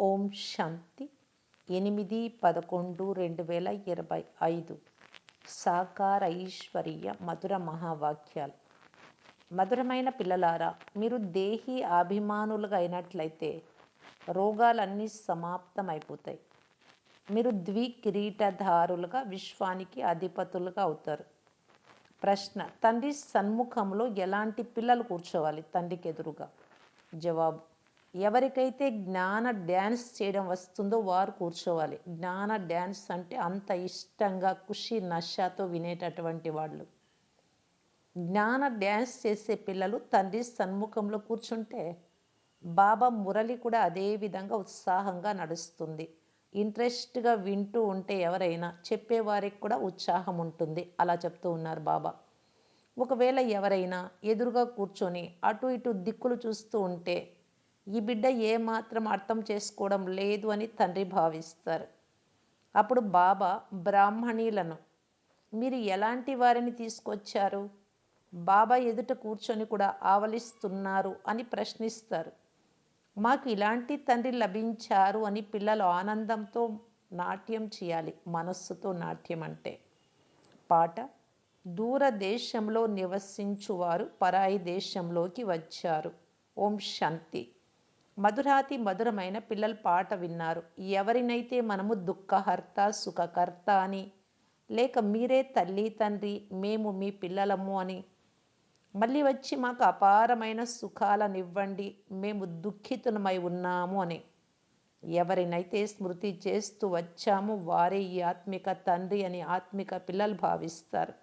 ఓం శాంతి. ఎనిమిది పదకొండు రెండు వేల ఇరవై ఐదు. సాకార ఐశ్వర్య మధుర మహావాక్యాలు. మధురమైన పిల్లలారా మీరు దేహి అభిమానులుగా అయినట్లయితే రోగాలన్నీ సమాప్తమైపోతాయి. మీరు ద్వికిరీటధారులుగా విశ్వానికి అధిపతులుగా అవుతారు. ప్రశ్న తండ్రి సన్ముఖంలో ఎలాంటి పిల్లలు కూర్చోవాలి? తండ్రికి ఎదురుగా. జవాబు ఎవరికైతే జ్ఞాన డ్యాన్స్ చేయడం వస్తుందో వారు కూర్చోవాలి. జ్ఞాన డ్యాన్స్ అంటే అంత ఇష్టంగా ఖుషి నషాతో వినేటటువంటి వాళ్ళు. జ్ఞాన డ్యాన్స్ చేసే పిల్లలు తండ్రి సన్ముఖంలో కూర్చుంటే బాబా మురళి కూడా అదే విధంగా ఉత్సాహంగా నడుస్తుంది. ఇంట్రెస్ట్గా వింటూ ఉంటే ఎవరైనా చెప్పేవారికి కూడా ఉత్సాహం ఉంటుంది. అలా చెప్తూ ఉన్నారు బాబా. ఒకవేళ ఎవరైనా ఎదురుగా కూర్చొని అటు ఇటు దిక్కులు చూస్తూ ఉంటే ఈ బిడ్డ ఏమాత్రం అర్థం చేసుకోవడం లేదు అని తండ్రి భావిస్తారు. అప్పుడు బాబా బ్రాహ్మణీలను మీరు ఎలాంటి వారిని తీసుకొచ్చారు? బాబా ఎదుట కూర్చొని కూడా ఆవలిస్తున్నారు అని ప్రశ్నిస్తారు. మాకు ఇలాంటి తండ్రి లభించారు అని పిల్లలు ఆనందంతో నాట్యం చేయాలి మనస్సుతో నాట్యం అంటే. పాట దూరదేశంలో నివసించువారు పరాయి దేశంలోకి వచ్చారు. ఓం శాంతి. మధురాతి మధురమైన పిల్లల పాట విన్నారు. ఎవరినైతే మనము దుఃఖహర్త సుఖకర్త అని లేక మీరే తల్లి తండ్రి మేము మీ పిల్లలము అని మళ్ళీ వచ్చి మాకు అపారమైన సుఖాలనివ్వండి మేము దుఃఖితులమై ఉన్నాము అని ఎవరినైతే స్మృతి చేస్తూ వచ్చామో వారే ఈ ఆత్మిక తండ్రి అని ఆత్మిక పిల్లలు భావిస్తారు.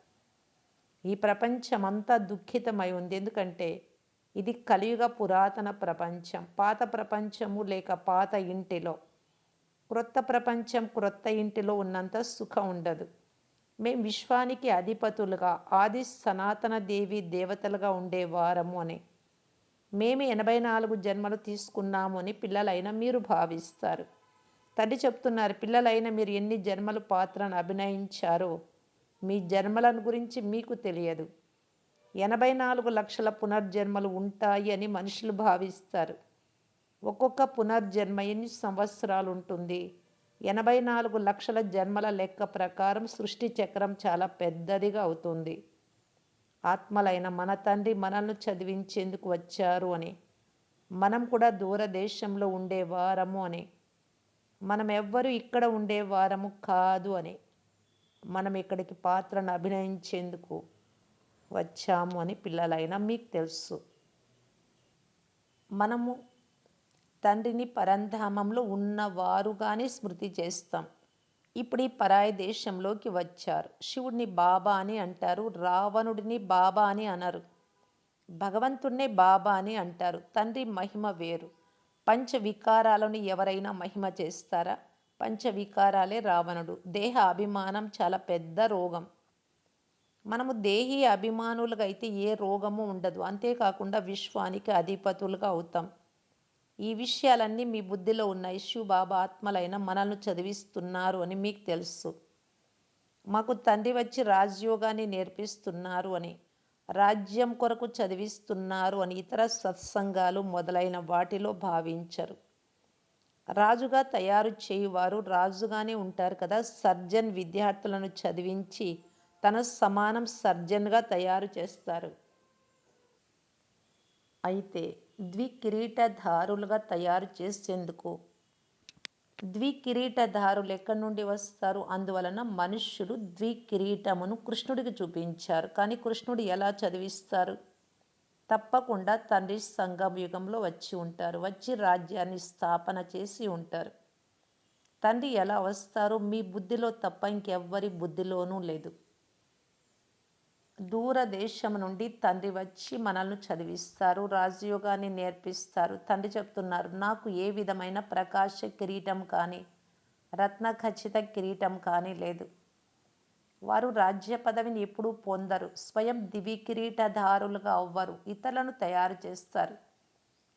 ఈ ప్రపంచమంతా దుఃఖితమై ఉంది. ఎందుకంటే ఇది కలియుగ పురాతన ప్రపంచం. పాత ప్రపంచము లేక పాత ఇంటిలో. క్రొత్త ప్రపంచం క్రొత్త ఇంటిలో ఉన్నంత సుఖం ఉండదు. మేం విశ్వానికి అధిపతులుగా ఆది సనాతన దేవి దేవతలుగా ఉండేవారము అని. మేము ఎనభై నాలుగు జన్మలు తీసుకున్నాము అని పిల్లలైన మీరు భావిస్తారు. తల్లి చెప్తున్నారు పిల్లలైన మీరు ఎన్ని జన్మలు పాత్రను అభినయించారో మీ జన్మలను గురించి మీకు తెలియదు. ఎనభై నాలుగు లక్షల పునర్జన్మలు ఉంటాయి అని మనుషులు భావిస్తారు. ఒక్కొక్క పునర్జన్మ ఎన్ని సంవత్సరాలు ఉంటుంది ఎనభై నాలుగు లక్షల జన్మల లెక్క ప్రకారం సృష్టి చక్రం చాలా పెద్దదిగా అవుతుంది. ఆత్మలైన మన తండ్రి మనల్ని చదివించేందుకు వచ్చారు అని మనం కూడా దూరదేశంలో ఉండేవారము అని మనం ఎవ్వరు ఇక్కడ ఉండేవారము కాదు అని మనం ఇక్కడికి పాత్రను అభినయించేందుకు వచ్చాము అని పిల్లలైనా మీకు తెలుసు. మనము తండ్రిని పరంధామంలో ఉన్నవారుగానే స్మృతి చేస్తాం. ఇప్పుడు ఈ పరాయి దేశంలోకి వచ్చారు. శివుడిని బాబా అని అంటారు రావణుడిని బాబా అని అనరు భగవంతుడినే బాబా అని అంటారు. తండ్రి మహిమ వేరు. పంచ వికారాలను ఎవరైనా మహిమ చేస్తారా? పంచ వికారాలే రావణుడు. దేహ అభిమానం చాలా పెద్ద రోగం. మనము దేహి అభిమానులుగా అయితే ఏ రోగము ఉండదు. అంతేకాకుండా విశ్వానికి అధిపతులుగా అవుతాం. ఈ విషయాలన్నీ మీ బుద్ధిలో ఉన్నాయి బాబా ఆత్మలైన మనల్ని చదివిస్తున్నారు అని మీకు తెలుసు. మాకు తండ్రి వచ్చి రాజ్యోగాన్ని నేర్పిస్తున్నారు అని రాజ్యం కొరకు చదివిస్తున్నారు అని ఇతర సత్సంగాలు మొదలైన వాటిలో భావించరు. రాజుగా తయారు చేయువారు రాజుగానే ఉంటారు కదా. సర్జన్ విద్యార్థులను చదివించి తన సమానం సర్జన్గా తయారు చేస్తారు. అయితే ద్వికిరీటధారులుగా తయారు చేసేందుకు ద్వికిరీటధారులు ఎక్కడి నుండి వస్తారు? అందువలన మనుష్యులు ద్వికిరీటమును కృష్ణుడికి చూపించారు. కానీ కృష్ణుడు ఎలా చదివిస్తారు? తప్పకుండా తండ్రి సంగం యుగంలో వచ్చి ఉంటారు. వచ్చి రాజ్యాన్ని స్థాపన చేసి ఉంటారు. తండ్రి ఎలా వస్తారు? మీ బుద్ధిలో తప్ప ఇంకెవ్వరి బుద్ధిలోనూ లేదు. దూరదేశం నుండి తండ్రి వచ్చి మనల్ని చదివిస్తారు రాజయోగాన్ని నేర్పిస్తారు. తండ్రి చెప్తున్నారు నాకు ఏ విధమైన ప్రకాశ కిరీటం కానీ రత్న ఖచ్చిత కిరీటం కానీ లేదు. వారు రాజ్య పదవిని ఎప్పుడూ పొందరు. స్వయం దివి కిరీటధారులుగా అవ్వరు. ఇతరులను తయారు చేస్తారు.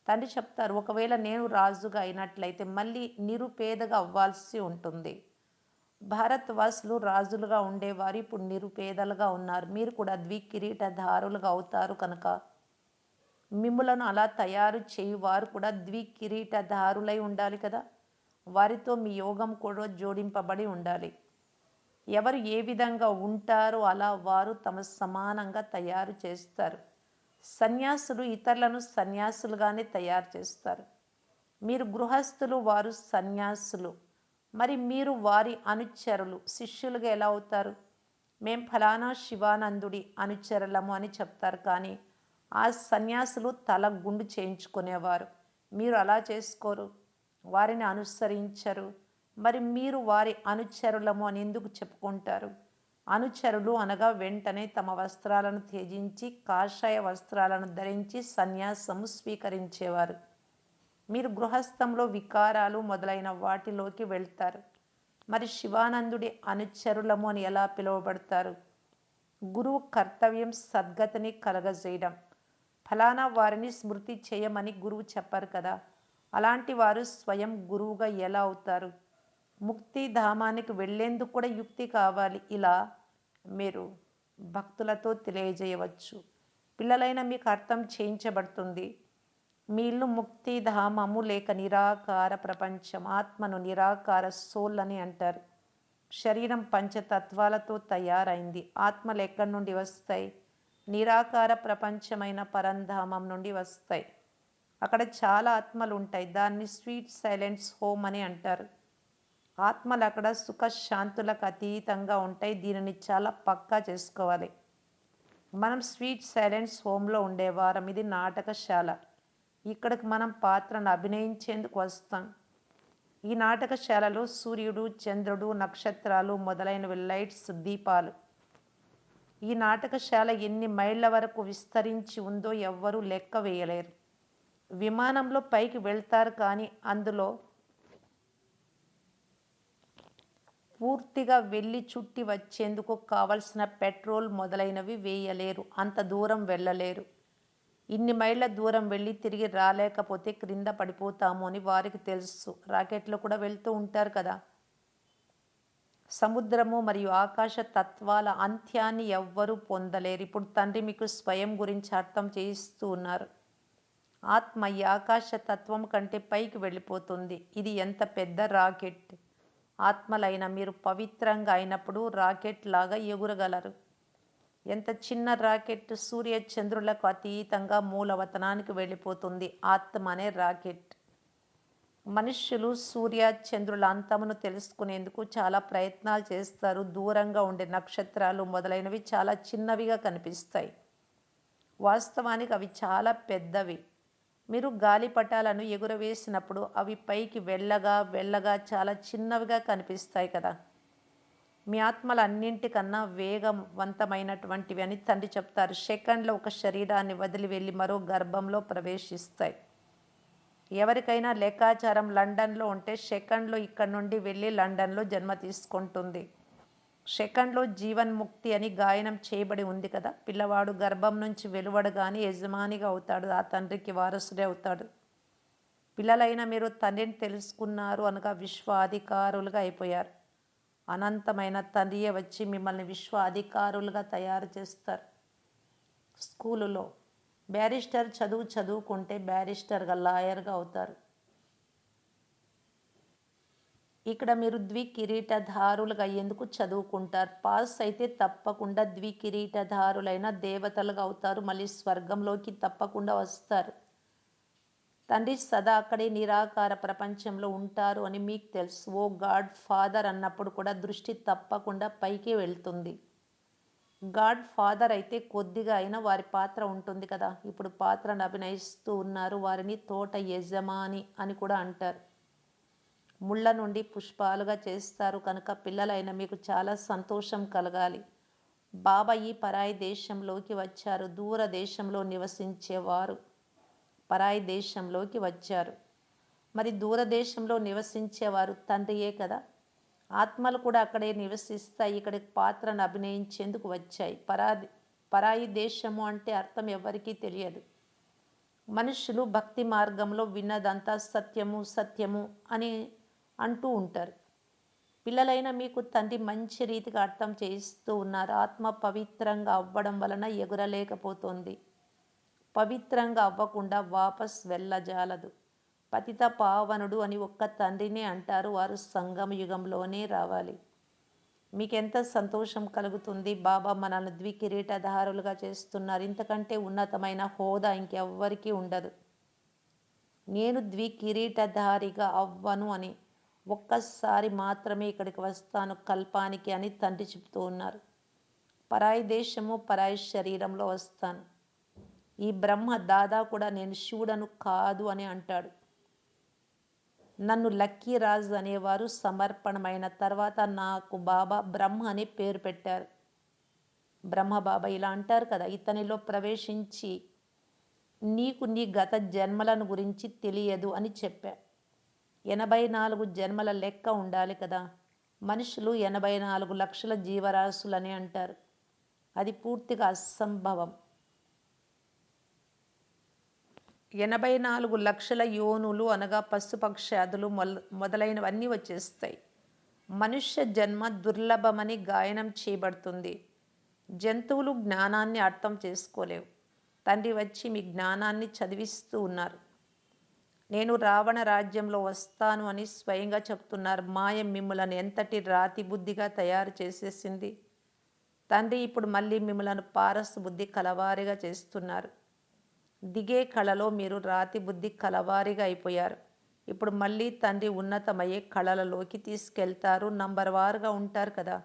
తండ్రి చెప్తారు ఒకవేళ నేను రాజుగా అయినట్లయితే మళ్ళీ నిరుపేదగా అవ్వాల్సి ఉంటుంది. భారత్ వాసులు రాజులుగా ఉండేవారు ఇప్పుడు నిరుపేదలుగా ఉన్నారు. మీరు కూడా ద్వికిరీటధారులుగా అవుతారు కనుక. మిమ్ములను అలా తయారు చేయువారు కూడా ద్వికిరీటధారులై ఉండాలి కదా. వారితో మీ యోగం కూడా జోడింపబడి ఉండాలి. ఎవరు ఏ విధంగా ఉంటారో అలా వారు తమ సమానంగా తయారు చేస్తారు. సన్యాసులు ఇతరులను సన్యాసులుగానే తయారు చేస్తారు. మీరు గృహస్థులు వారు సన్యాసులు. మరి మీరు వారి అనుచరులు శిష్యులుగా ఎలా అవుతారు? మేం ఫలానా శివానందుడి అనుచరులము అని చెప్తారు. కానీ ఆ సన్యాసులు తల గుండు చేయించుకునేవారు. మీరు అలా చేసుకోరు. వారిని అనుసరించరు. మరి మీరు వారి అనుచరులము అని ఎందుకు చెప్పుకుంటారు? అనుచరులు అనగా వెంటనే తమ వస్త్రాలను త్యజించి కాషాయ వస్త్రాలను ధరించి సన్యాసము స్వీకరించేవారు. మీరు గృహస్థంలో వికారాలు మొదలైన వాటిలోకి వెళ్తారు. మరి శివానందుడి అనుచరులము అని ఎలా పిలువబడతారు? గురువు కర్తవ్యం సద్గతిని కలగజేయడం. ఫలానా వారిని స్మృతి చేయమని గురువు చెప్పారు కదా. అలాంటి వారు స్వయం గురువుగా ఎలా అవుతారు? ముక్తి ధామానికి వెళ్ళేందుకు కూడా యుక్తి కావాలి. ఇలా మీరు భక్తులతో తెలియజేయవచ్చు. పిల్లలైన మీకు అర్థం చేయించబడుతుంది. మీ ఇల్లు లేక నిరాకార ప్రపంచం ఆత్మను నిరాకార సోల్ అని అంటారు. శరీరం పంచతత్వాలతో తయారైంది. ఆత్మలు ఎక్కడి నుండి వస్తాయి? నిరాకార ప్రపంచమైన పరంధామం నుండి వస్తాయి. అక్కడ చాలా ఆత్మలు ఉంటాయి దాన్ని స్వీట్ సైలెంట్స్ హోమ్ అని అంటారు. ఆత్మలు అక్కడ సుఖశాంతులకు అతీతంగా ఉంటాయి. దీనిని చాలా పక్కా చేసుకోవాలి. మనం స్వీట్ సైలెన్స్ హోమ్లో ఉండేవారం ఇది నాటకశాల. ఇక్కడికి మనం పాత్రను అభినయించేందుకు వస్తాం. ఈ నాటకశాలలో సూర్యుడు చంద్రుడు నక్షత్రాలు మొదలైనవి లైట్స్ దీపాలు. ఈ నాటకశాల ఎన్ని మైళ్ళ వరకు విస్తరించి ఉందో ఎవ్వరూ లెక్క వేయలేరు. విమానంలో పైకి వెళ్తారు కానీ అందులో పూర్తిగా వెళ్ళి చుట్టి వచ్చేందుకు కావలసిన పెట్రోల్ మొదలైనవి వేయలేరు. అంత దూరం వెళ్ళలేరు. ఇన్ని మైళ్ళ దూరం వెళ్ళి తిరిగి రాలేకపోతే క్రింద పడిపోతాము అని వారికి తెలుసు. రాకెట్లో కూడా వెళ్తూ ఉంటారు కదా. సముద్రము మరియు ఆకాశ తత్వాల అంత్యాన్ని ఎవ్వరూ పొందలేరు. ఇప్పుడు తండ్రి మీకు స్వయం గురించి అర్థం చేయిస్తూ ఉన్నారు. ఆత్మ ఈ ఆకాశ తత్వం కంటే పైకి వెళ్ళిపోతుంది. ఇది ఎంత పెద్ద రాకెట్? ఆత్మలైన మీరు పవిత్రంగా అయినప్పుడు రాకెట్ లాగా ఎగురగలరు. ఎంత చిన్న రాకెట్ సూర్య చంద్రులకు అతీతంగా మూలవతనానికి వెళ్ళిపోతుంది? ఆత్మ అనే రాకెట్. మనుష్యులు సూర్య చంద్రుల అంతమును తెలుసుకునేందుకు చాలా ప్రయత్నాలు చేస్తారు. దూరంగా ఉండే నక్షత్రాలు మొదలైనవి చాలా చిన్నవిగా కనిపిస్తాయి. వాస్తవానికి అవి చాలా పెద్దవి. మీరు గాలిపటాలను ఎగురవేసినప్పుడు అవి పైకి వెళ్ళగా వెళ్ళగా చాలా చిన్నవిగా కనిపిస్తాయి కదా. మీ ఆత్మలు అన్నింటికన్నా వేగవంతమైనటువంటివి అని తండ్రి చెప్తారు. సెకండ్లో ఒక శరీరాన్ని వదిలి వెళ్ళి మరో గర్భంలో ప్రవేశిస్తాయి. ఎవరికైనా లెక్కాచారం లండన్లో ఉంటే సెకండ్లో ఇక్కడ నుండి వెళ్ళి లండన్లో జన్మ తీసుకుంటుంది. సెకండ్లో జీవన్ముక్తి అని గాయనం చేయబడి ఉంది కదా? పిల్లవాడు గర్భం నుంచి వెలువడగానే యజమానిగా అవుతాడు ఆ తండ్రికి వారసుడే అవుతాడు. పిల్లలైన మీరు తండ్రిని తెలుసుకున్నారు అనగా విశ్వ అధికారులుగా అయిపోయారు. అనంతమైన తండ్రియే వచ్చి మిమ్మల్ని విశ్వ అధికారులుగా తయారు చేస్తారు. స్కూలులో బ్యారిస్టర్ చదువు చదువుకుంటే బ్యారిస్టర్గా లాయర్గా అవుతారు. ఇక్కడ మీరు ద్వికిరీటధారులుగా ఎందుకు చదువుకుంటారు? పాస్ అయితే తప్పకుండా ద్వికిరీటధారులైన దేవతలుగా అవుతారు. మళ్ళీ స్వర్గంలోకి తప్పకుండా వస్తారు. తండ్రి సదా అక్కడే నిరాకార ప్రపంచంలో ఉంటారు అని మీకు తెలుసు. ఓ గాడ్ ఫాదర్ అన్నప్పుడు కూడా దృష్టి తప్పకుండా పైకి వెళ్తుంది. గాడ్ ఫాదర్ అయితే కొద్దిగా అయినా వారి పాత్ర ఉంటుంది కదా. ఇప్పుడు పాత్రను అభినయిస్తూ ఉన్నారు. వారిని తోట యజమాని అని కూడా అంటారు. ముళ్ళ నుండి పుష్పాలుగా చేస్తారు కనుక పిల్లలైన మీకు చాలా సంతోషం కలగాలి. బాబా ఈ పరాయి దేశంలోకి వచ్చారు. దూర దేశంలో నివసించేవారు. పరాయి దేశంలోకి వచ్చారు. మరి దూరదేశంలో నివసించేవారు తండ్రియే కదా. ఆత్మలు కూడా అక్కడే నివసిస్తాయి ఇక్కడికి పాత్రను అభినయించేందుకు వచ్చాయి. పరాది పరాయి దేశము అంటే అర్థం ఎవరికీ తెలియదు. మనుషులు భక్తి మార్గంలో విన్నదంతా సత్యము సత్యము అని అంటూ ఉంటారు. పిల్లలైన మీకు తండ్రి మంచి రీతిగా అర్థం చేయిస్తూ ఉన్నారు. ఆత్మ పవిత్రంగా అవ్వడం వలన ఎగురలేకపోతుంది. పవిత్రంగా అవ్వకుండా వాపస్ వెళ్ళజాలదు. పతిత పావనుడు అని ఒక్క తండ్రినే అంటారు. వారు సంగమ యుగంలోనే రావాలి. మీకెంత సంతోషం కలుగుతుంది? బాబా మనల్ని ద్వికిరీటధారులుగా చేస్తున్నారు. ఇంతకంటే ఉన్నతమైన హోదా ఇంకెవ్వరికీ ఉండదు. నేను ద్వికిరీటధారిగా అవ్వను అని ఒక్కసారి మాత్రమే ఇక్కడికి వస్తాను కల్పానికి అని తండ్రి చెబుతూ ఉన్నారు. పరాయి దేశము పరాయి శరీరంలో వస్తాను. ఈ బ్రహ్మ దాదా కూడా నేను శివుడను కాదు అని అంటాడు. నన్ను లక్కీ రాజు అనేవారు సమర్పణమైన తర్వాత నాకు బాబా బ్రహ్మ అని పేరు పెట్టారు. బ్రహ్మ బాబా ఇలా అంటారు కదా ఇతనిలో ప్రవేశించి నీకు నీ గత జన్మలను గురించి తెలియదు అని చెప్పా. ఎనభై నాలుగు జన్మల లెక్క ఉండాలి కదా మనుషులు ఎనభై నాలుగు లక్షల జీవరాశులని అంటారు. అది పూర్తిగా అసంభవం. ఎనభై నాలుగు లక్షల యోనులు అనగా పశుపక్షాదులు మొదలైనవన్నీ వచ్చేస్తాయి. మనుష్య జన్మ దుర్లభమని గాయనం చేయబడుతుంది. జంతువులు జ్ఞానాన్ని అర్థం చేసుకోలేవు. తండ్రి వచ్చి మీ జ్ఞానాన్ని చదివిస్తూ ఉన్నారు. నేను రావణ రాజ్యంలో వస్తాను అని స్వయంగా చెప్తున్నారు. మాయ మిమ్మలను ఎంతటి రాతి బుద్ధిగా తయారు చేసేసింది? తండ్రి ఇప్పుడు మళ్ళీ మిమ్మలను పారస్ బుద్ధి కలవారిగా చేస్తున్నారు. దిగే కళలో మీరు రాతి బుద్ధి కలవారిగా అయిపోయారు. ఇప్పుడు మళ్ళీ తండ్రి ఉన్నతమయ్యే కళలలోకి తీసుకెళ్తారు. నంబర్ వారుగా ఉంటారు కదా.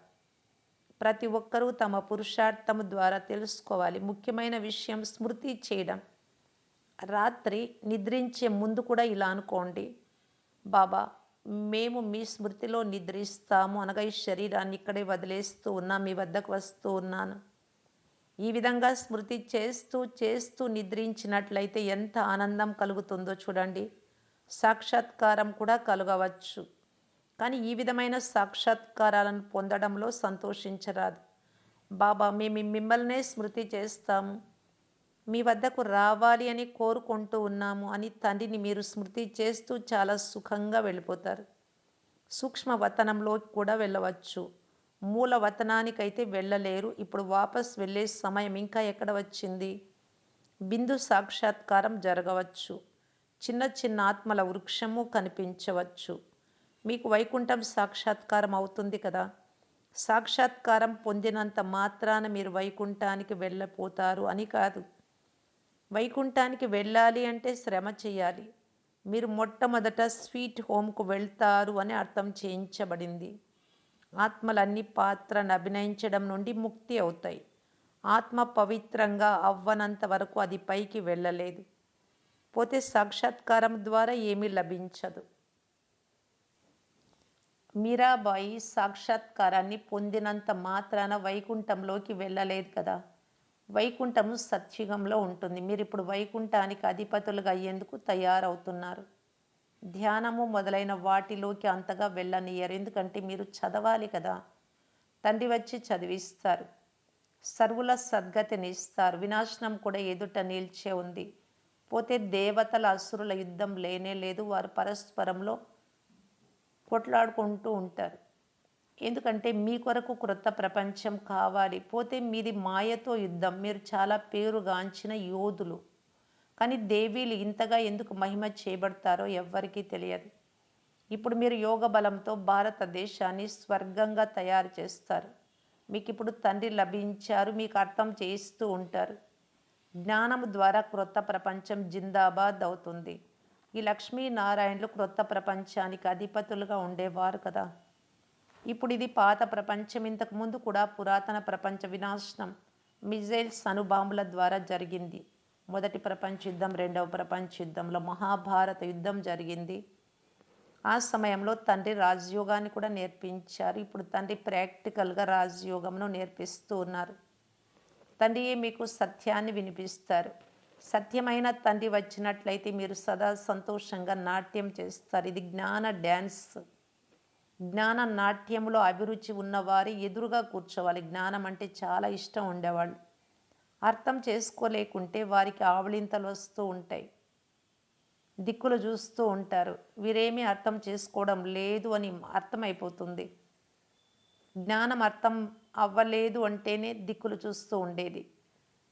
ప్రతి ఒక్కరూ తమ పురుషార్థము ద్వారా తెలుసుకోవాలి. ముఖ్యమైన విషయం స్మృతి చేయడం. రాత్రి నిద్రించే ముందు కూడా ఇలా అనుకోండి. బాబా మేము మీ స్మృతిలో నిద్రిస్తాము అనగా ఈ శరీరాన్ని ఇక్కడే వదిలేస్తూ ఉన్నా మీ వద్దకు వస్తూ ఉన్నాను. ఈ విధంగా స్మృతి చేస్తూ చేస్తూ నిద్రించినట్లయితే ఎంత ఆనందం కలుగుతుందో చూడండి. సాక్షాత్కారం కూడా కలగవచ్చు. కానీ ఈ విధమైన సాక్షాత్కారాలను పొందడంలో సంతోషించరాదు. బాబా మేము మిమ్మల్నే స్మృతి చేస్తాము. మీ వద్దకు రావాలి అని కోరుకుంటూ ఉన్నాము అని తండ్రిని మీరు స్మృతి చేస్తూ చాలా సుఖంగా వెళ్ళిపోతారు. సూక్ష్మ వతనంలోకి కూడా వెళ్ళవచ్చు. మూల వతనానికైతే వెళ్ళలేరు. ఇప్పుడు వాపస్ వెళ్ళే సమయం ఇంకా ఎక్కడ వచ్చింది? బిందు సాక్షాత్కారం జరగవచ్చు. చిన్న చిన్న ఆత్మల వృక్షము కనిపించవచ్చు. మీకు వైకుంఠం సాక్షాత్కారం అవుతుంది కదా? సాక్షాత్కారం పొందినంత మాత్రాన మీరు వైకుంఠానికి వెళ్ళపోతారు అని కాదు. వైకుంఠానికి వెళ్ళాలి అంటే శ్రమ చేయాలి. మీరు మొట్టమొదట స్వీట్ హోమ్కు వెళ్తారు అని అర్థం చేయించబడింది. ఆత్మలన్నీ పాత్రను అభినయించడం నుండి ముక్తి అవుతాయి. ఆత్మ పవిత్రంగా అవ్వనంత వరకు అది పైకి వెళ్ళలేదు. పోతే సాక్షాత్కారం ద్వారా ఏమీ లభించదు. మీరాబాయి సాక్షాత్కారాన్ని పొందినంత మాత్రాన వైకుంఠంలోకి వెళ్ళలేదు కదా. వైకుంఠము సత్యుగంలో ఉంటుంది. మీరు ఇప్పుడు వైకుంఠానికి అధిపతులుగా అయ్యేందుకు తయారవుతున్నారు. ధ్యానము మొదలైన వాటిలోకి అంతగా వెళ్ళనియరు. ఎందుకంటే మీరు చదవాలి కదా. తండ్రి వచ్చి చదివిస్తారు. సర్వుల సద్గతిని ఇస్తారు. వినాశనం కూడా ఎదుట నిల్చే ఉంది. పోతే దేవతల అసురుల యుద్ధం లేనే లేదు. వారు పరస్పరంలో కొట్లాడుకుంటూ ఉంటారు. ఎందుకంటే మీ కొరకు క్రొత్త ప్రపంచం కావాలి. పోతే మీది మాయతో యుద్ధం. మీరు చాలా పేరుగాంచిన యోధులు. కానీ దేవీలు ఇంతగా ఎందుకు మహిమ చేయబడతారో ఎవ్వరికీ తెలియదు. ఇప్పుడు మీరు యోగ బలంతో భారతదేశాన్ని స్వర్గంగా తయారు చేస్తారు. మీకు ఇప్పుడు తండ్రి లభించారు మీకు అర్థం చేయిస్తూ ఉంటారు. జ్ఞానము ద్వారా క్రొత్త ప్రపంచం జిందాబాద్ అవుతుంది. ఈ లక్ష్మీనారాయణలు క్రొత్త ప్రపంచానికి అధిపతులుగా ఉండేవారు కదా. ఇప్పుడు ఇది పాత ప్రపంచం ఇంతకు ముందు కూడా పురాతన ప్రపంచ వినాశనం మిజైల్స్ అణుబాంబుల ద్వారా జరిగింది. మొదటి ప్రపంచ యుద్ధం రెండవ ప్రపంచ యుద్ధంలో మహాభారత యుద్ధం జరిగింది. ఆ సమయంలో తండ్రి రాజయోగాన్ని కూడా నేర్పించారు. ఇప్పుడు తండ్రి ప్రాక్టికల్గా రాజయోగంను నేర్పిస్తూ ఉన్నారు. తండ్రియే మీకు సత్యాన్ని వినిపిస్తారు. సత్యమైన తండ్రి వచ్చినట్లయితే మీరు సదా సంతోషంగా నాట్యం చేస్తారు. ఇది జ్ఞాన డ్యాన్స్. జ్ఞాన నాట్యంలో అభిరుచి ఉన్నవారి ఎదురుగా కూర్చోవాలి. జ్ఞానం అంటే చాలా ఇష్టం ఉండేవాళ్ళు. అర్థం చేసుకోలేకుంటే వారికి ఆవలింతలు వస్తూ ఉంటాయి. దిక్కులు చూస్తూ ఉంటారు. వీరేమీ అర్థం చేసుకోవడం లేదు అని అర్థమైపోతుంది. జ్ఞానం అర్థం అవ్వలేదు అంటేనే దిక్కులు చూస్తూ ఉండేది.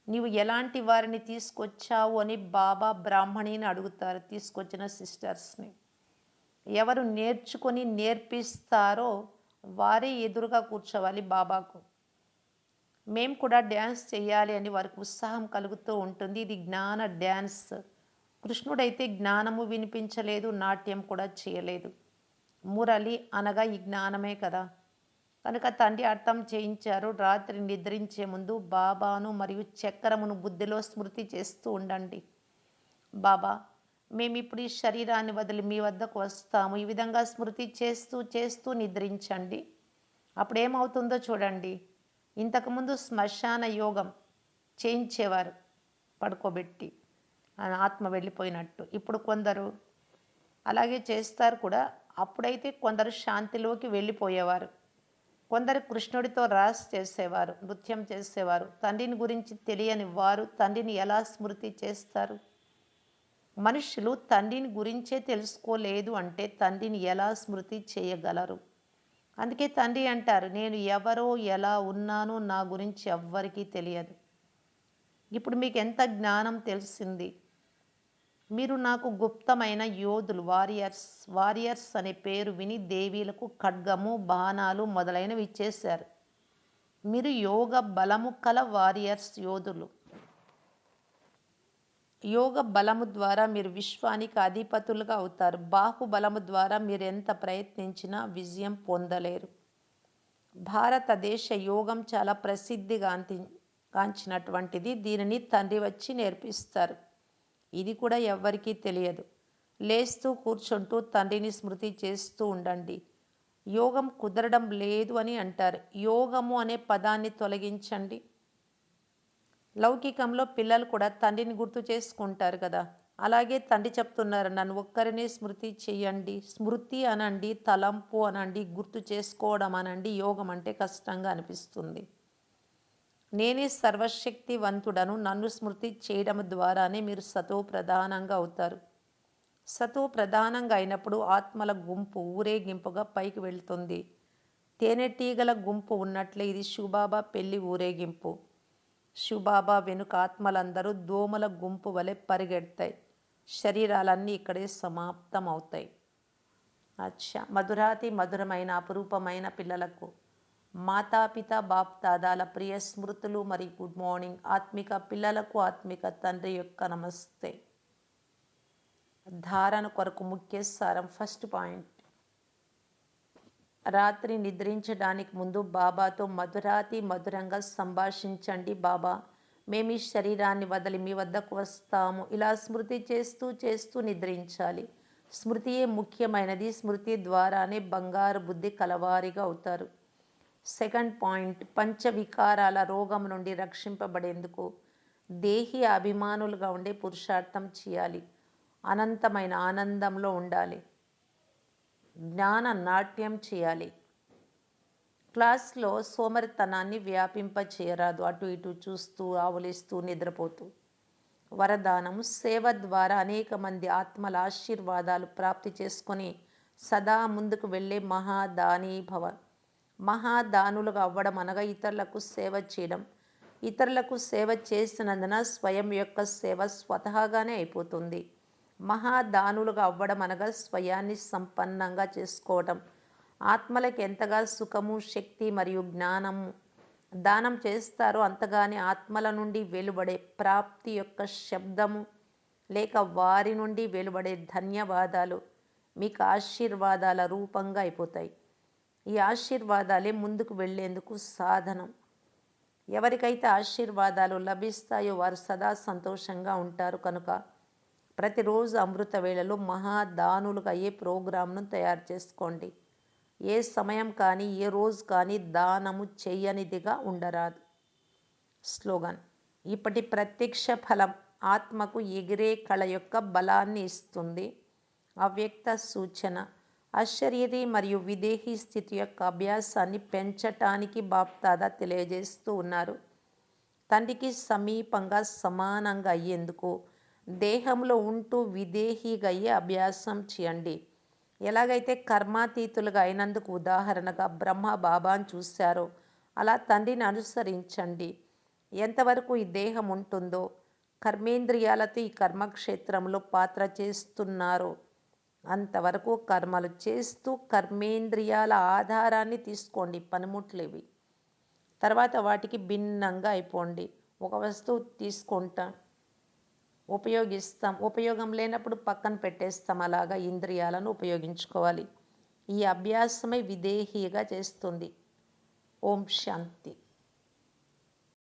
నీవు ఎలాంటి వారిని తీసుకొచ్చావు? అని బాబా బ్రాహ్మణిని అడుగుతారు తీసుకొచ్చిన సిస్టర్స్ని. ఎవరు నేర్చుకొని నేర్పిస్తారో వారే ఎదురుగా కూర్చోవాలి బాబాకు. మేము కూడా డ్యాన్స్ చేయాలి అని వారికి ఉత్సాహం కలుగుతూ ఉంటుంది. ఇది జ్ఞాన డ్యాన్స్. కృష్ణుడైతే జ్ఞానము వినిపించలేదు నాట్యం కూడా చేయలేదు. మురళి అనగా ఈ జ్ఞానమే కదా. కనుక తండ్రి అర్థం చేయించారు. రాత్రి నిద్రించే ముందు బాబాను మరియు చక్రమును బుద్ధిలో స్మృతి చేస్తూ ఉండండి. బాబా మేము ఇప్పుడు ఈ శరీరాన్ని వదిలి మీ వద్దకు వస్తాము. ఈ విధంగా స్మృతి చేస్తూ చేస్తూ నిద్రించండి. అప్పుడు ఏమవుతుందో చూడండి. ఇంతకుముందు శ్మశాన యోగం చేయించేవారు పడుకోబెట్టి ఆత్మ వెళ్ళిపోయినట్టు. ఇప్పుడు కొందరు అలాగే చేస్తారు కూడా. అప్పుడైతే కొందరు శాంతిలోకి వెళ్ళిపోయేవారు. కొందరు కృష్ణుడితో రాస్ చేసేవారు నృత్యం చేసేవారు. తండ్రిని గురించి తెలియని వారు తండ్రిని ఎలా స్మృతి చేస్తారు? మనుషులు తండ్రిని గురించే తెలుసుకోలేదు అంటే తండ్రిని ఎలా స్మృతి చేయగలరు? అందుకే తండ్రి అంటారు నేను ఎవరో ఎలా ఉన్నానో నా గురించి ఎవ్వరికీ తెలియదు. ఇప్పుడు మీకు ఎంత జ్ఞానం తెలిసింది? మీరు నాకు గుప్తమైన యోధులు వారియర్స్ వారియర్స్ అనే పేరు విని దేవీలకు ఖడ్గము బాణాలు మొదలైనవి ఇచ్చేశారు. మీరు యోగ బలము కల వారియర్స్ యోధులు. యోగ బలము ద్వారా మీరు విశ్వానికి అధిపతులుగా అవుతారు. బాహుబలము ద్వారా మీరు ఎంత ప్రయత్నించినా విజయం పొందలేరు. భారతదేశ యోగం చాలా ప్రసిద్ధిగాంతి గాంచినటువంటిది. దీనిని తండ్రి వచ్చి నేర్పిస్తారు. ఇది కూడా ఎవ్వరికీ తెలియదు. లేస్తూ కూర్చుంటూ తండ్రిని స్మృతి చేస్తూ ఉండండి. యోగం కుదరడం లేదు అని అంటారు. యోగము అనే పదాన్ని తొలగించండి. లౌకికంలో పిల్లలు కూడా తండ్రిని గుర్తు చేసుకుంటారు కదా. అలాగే తండ్రి చెప్తున్నారు నన్ను ఒక్కరిని స్మృతి చేయండి స్మృతి అనండి తలంపు అనండి గుర్తు చేసుకోవడం అనండి యోగం అంటే కష్టంగా అనిపిస్తుంది. నేనే సర్వశక్తివంతుడను నన్ను స్మృతి చేయడం ద్వారానే మీరు సతో ప్రధానంగా అవుతారు. సతో ప్రధానంగా అయినప్పుడు ఆత్మల గుంపు ఊరేగింపుగా పైకి వెళ్తుంది. తేనెటీగల గుంపు ఉన్నట్లే ఇది శివబాబా పెళ్ళి ఊరేగింపు. శివబాబా వెనుక ఆత్మలందరూ దోమల గుంపు వలె పరిగెడతాయి. శరీరాలన్నీ ఇక్కడే సమాప్తం అవుతాయి అచ్చా! మధురాతి మధురమైన అపురూపమైన పిల్లలకు మాతాపిత బాప్ దాదాల ప్రియ స్మృతులు మరియు గుడ్ మార్నింగ్. ఆత్మిక పిల్లలకు ఆత్మిక తండ్రి యొక్క నమస్తే. ధారణ కొరకు ముఖ్య సారం ఫస్ట్ పాయింట్. రాత్రి నిద్రించడానికి ముందు బాబాతో మధురాతి మధురంగా సంభాషించండి బాబా. మేము ఈ శరీరాన్ని వదిలి మీ వద్దకు వస్తాము. ఇలా స్మృతి చేస్తూ చేస్తూ నిద్రించాలి. స్మృతియే ముఖ్యమైనది. స్మృతి ద్వారానే బంగారు బుద్ధి కలవారిగా అవుతారు. సెకండ్ పాయింట్ పంచవికారాల రోగం నుండి రక్షింపబడేందుకు దేహి అభిమానులుగా ఉండే పురుషార్థం చేయాలి. అనంతమైన ఆనందంలో ఉండాలి. జ్ఞాన నాట్యం చేయాలి. క్లాస్లో సోమరితనాన్ని వ్యాపింపచేయరాదు. అటు ఇటు చూస్తూ ఆవులిస్తూ నిద్రపోతూ. వరదానం సేవ ద్వారా అనేక మంది ఆత్మల ఆశీర్వాదాలు ప్రాప్తి చేసుకొని సదా ముందుకు వెళ్ళే మహాదాని భవ మహాదానులుగా అవ్వడం అనగా ఇతరులకు సేవ చేయడం. ఇతరులకు సేవ చేసినందున స్వయం యొక్క సేవ స్వతహాగానే అయిపోతుంది. మహాదానులుగా అవ్వడం అనగా స్వయాన్ని సంపన్నంగా చేసుకోవటం. ఆత్మలకు ఎంతగా సుఖము శక్తి మరియు జ్ఞానము దానం చేస్తారో అంతగానే ఆత్మల నుండి వెలువడే ప్రాప్తి యొక్క శబ్దము లేక వారి నుండి వెలువడే ధన్యవాదాలు మీకు ఆశీర్వాదాల రూపంగా అయిపోతాయి. ఈ ఆశీర్వాదాలే ముందుకు వెళ్ళేందుకు సాధనం. ఎవరికైతే ఆశీర్వాదాలు లభిస్తాయో వారు సదా సంతోషంగా ఉంటారు కనుక ప్రతిరోజు అమృత వేళలో మహాదానులుగా అయ్యే ప్రోగ్రాంను తయారు చేసుకోండి. ఏ సమయం కానీ ఏ రోజు కానీ దానము చేయనిదిగా ఉండరాదు. స్లోగన్. ఇప్పటి ప్రత్యక్ష ఫలం ఆత్మకు ఎగిరే కళ యొక్క బలాన్ని ఇస్తుంది. అవ్యక్త సూచన. అశరీరి మరియు విదేహీ స్థితి యొక్క అభ్యాసాన్ని పెంచటానికి బాప్దాదా తెలియజేస్తూ ఉన్నారు. తండ్రికి సమీపంగా సమానంగా అయ్యేందుకు దేహంలో ఉంటూ విదేహీగా అభ్యాసం చేయండి. ఎలాగైతే కర్మాతీతులుగా అయినందుకు ఉదాహరణగా బ్రహ్మ బాబాను చూశారో అలా తండ్రిని అనుసరించండి. ఎంతవరకు ఈ దేహం ఉంటుందో కర్మేంద్రియాలతో ఈ కర్మక్షేత్రంలో పాత్ర చేస్తున్నారో అంతవరకు కర్మలు చేస్తూ కర్మేంద్రియాల ఆధారాన్ని తీసుకోండి పనిముట్లువి. తర్వాత వాటికి భిన్నంగా అయిపోండి. ఒక వస్తువు తీసుకుంటాం. ఉపయోగిస్తాం. ఉపయోగం లేనప్పుడు పక్కన పెట్టేస్తాం. అలాగా ఇంద్రియాలను ఉపయోగించుకోవాలి. ఈ అభ్యాసమే విదేహీగా చేస్తుంది. ఓం శాంతి.